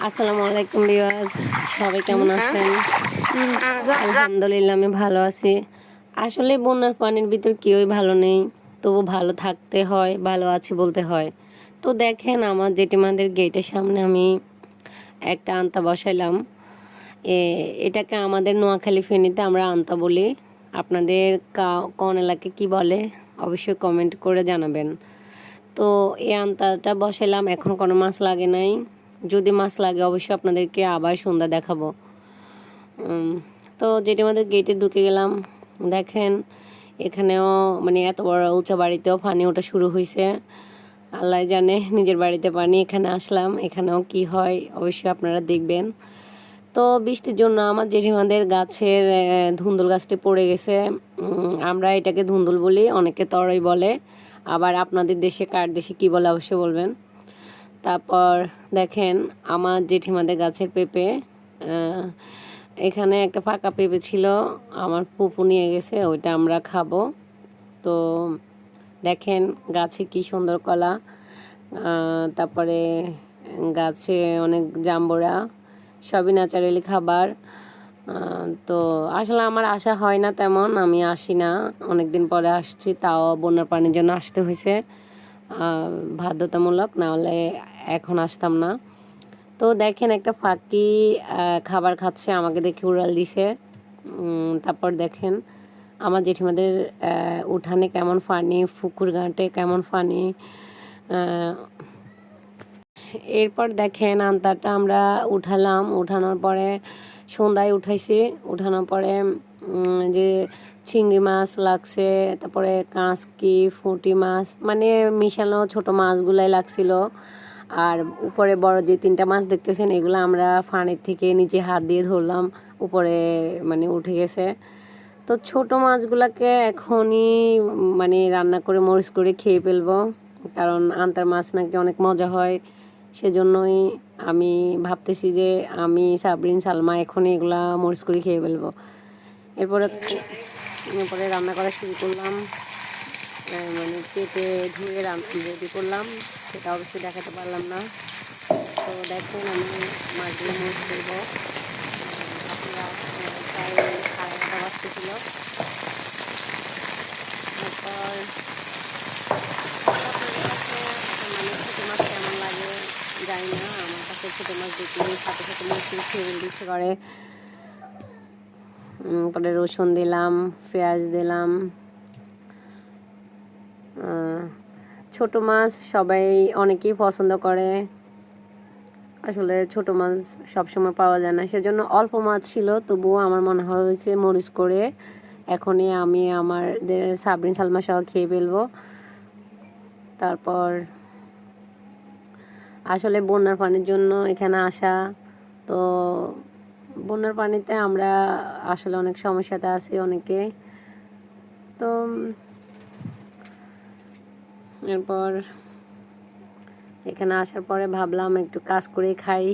আসসালামু আলাইকুম বিওয়াজ সবাই কেমন আছেন? আলহামদুলিল্লাহ আমি ভালো আছি। আসলে বন্যার পানির ভিতর কেউই ভালো নেই তবু ভালো থাকতে হয় ভালো আছি বলতে হয়। তো দেখেন আমার জেঠিমাদের গেটের সামনে আমি একটা আন্তা বসাইলাম। এ এটাকে আমাদের নোয়াখালী ফেনীতে আমরা আন্তা বলি। আপনাদের কা- কোন এলাকে কি বলে অবশ্যই কমেন্ট করে জানাবেন। তো এই আন্তাটা বসাইলাম এখন কোনো মাছ লাগে নাই। যদি মাছ লাগে, অবশ্যই আপনাদেরকে আবার সন্ধ্যা দেখাবো। তো যেটি আমাদের গেটে ঢুকে গেলাম। দেখেন, এখানেও মানে এত বড় উঁচা বাড়িতেও পানি ওঠা শুরু হয়েছে আল্লাহ জানে নিজের বাড়িতে পানি এখানে আসলাম, এখানেও কি হয়, অবশ্যই আপনারা দেখবেন। তো বৃষ্টির জন্য আমার জেঠিমাদের গাছের ধুন্দুল গাছটি পড়ে গেছে। আমরা এটাকে ধুন্দুল বলি, অনেকে তরই বলে। আবার আপনাদের দেশে কার দেশে কি বলে, অবশ্যই বলবেন। তারপর দেখেন আমার জেঠিমাদের গাছের পেঁপে এখানে একটা ফাঁকা পেঁপে ছিল, আমার পুপু নিয়ে গেছে, ওইটা আমরা খাব। তো দেখেন গাছে কি সুন্দর কলা তারপরে গাছে অনেক জাম্বুরা, সবই ন্যাচারালি খাবার। তো আসলে আমার আশা হয় না তেমন, আমি আসি না। অনেক দিন পরে আসছি, তাও বন্যার পানির জন্য আসতে হয়েছে। বাধ্যতামূলক না হলে এখন আসতাম না। তো দেখেন একটা ফাঁকি খাবার খাচ্ছে, আমাকে দেখে উড়াল দিছে। তারপর দেখেন আমার জেঠিমাদের উঠানে কেমন ফানি, পুকুর ঘাটে কেমন ফানি এরপর দেখেন আন্তাটা আমরা উঠালাম। উঠানোর পরে সন্ধ্যায় উঠাইছি। উঠানোর পরে যে চিংড়ি মাছ লাগছে, তারপরে কাঁচকি, ফুটি মাছ মানে মিশানো ছোট মাছগুলাই লাগছিল। আর উপরে বড় যে তিনটা মাছ দেখতেছেন, এগুলো আমরা ফানির থেকে নিচে হাত দিয়ে ধরলাম, উপরে মানে উঠে গেছে। তো ছোট মাছগুলোকে এখনই মানে রান্না করে, মরিচ করে খেয়ে ফেলব, কারণ আন্তার মাছ নাকি অনেক মজা হয়। সেজন্যই আমি ভাবতেছি যে আমি সাবরিন, সালমা এখনই এগুলা মরিচ করে খেয়ে ফেলব। এরপরে এরপরে রান্না করা শুরু করলাম। মানে কেটে ধুয়ে রান্না রেডি করলাম। সেটা অবশ্যই দেখাতে পারলাম না। তো দেখুন, আমি মাছগুলো মরিচ করব। আপনারা প্রায় তারপর মাছ কেমন লাগে আমার কাছে মাছ খেয়ে করে রসুন দিলাম, পেঁয়াজ দিলাম ছোট মাছ সবাই অনেকেই পছন্দ করে। আসলে ছোট মাছ সবসময় পাওয়া যায় না। সেজন্য অল্প মাছ ছিল, তবুও আমার মনে হয়েছে মরিচ করে এখনই আমি আমাদের সাবরিন, সালমা সহ খেয়ে ফেলব। তারপর আসলে বন্যার পানির জন্য এখানে আসা। তো বন্যার পানিতে আমরা আসলে অনেক সমস্যাতে আছি অনেকে। তো এরপর এখানে আসার পরে ভাবলাম একটু কাজ করে খাই।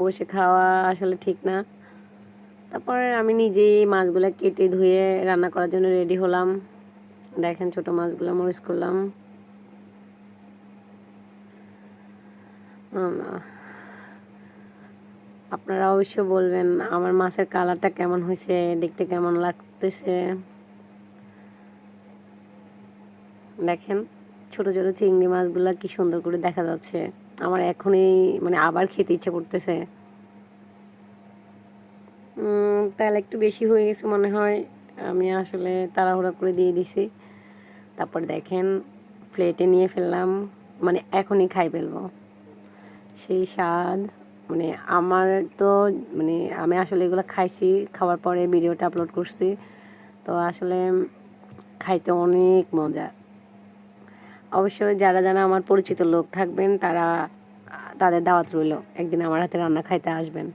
বসে খাওয়া আসলে ঠিক না। তারপরে আমি নিজেই মাছগুলো কেটে ধুয়ে রান্না করার জন্য রেডি হলাম। দেখেন ছোট মাছগুলো মরিচ করলাম। আপনারা অবশ্যই বলবেন, আমার মাছের কালারটা কেমন হয়েছে, দেখতে কেমন লাগতেছে? দেখেন, ছোট ছোট চিংড়ি মাছগুলো কি সুন্দর করে দেখা যাচ্ছে। আমার এখনই মানে আবার খেতে ইচ্ছে করতেছে। তেল একটু বেশি হয়ে গেছে মনে হয়। আমি আসলে তাড়াহুড়া করে দিয়ে দিছি। তারপর দেখেন প্লেটে নিয়ে ফেললাম মানে এখনই খাই ফেলব। সেই স্বাদ মানে আমার তো মানে আমি আসলে এগুলো খাইছি, খাওয়ার পরে ভিডিওটা আপলোড করছি। তো আসলে খাইতে অনেক মজা। অবশ্যই যারা যারা আমার পরিচিত লোক থাকবেন, তারা তাদের দাওয়াত রইল। একদিন আমার হাতে রান্না খাইতে আসবেন।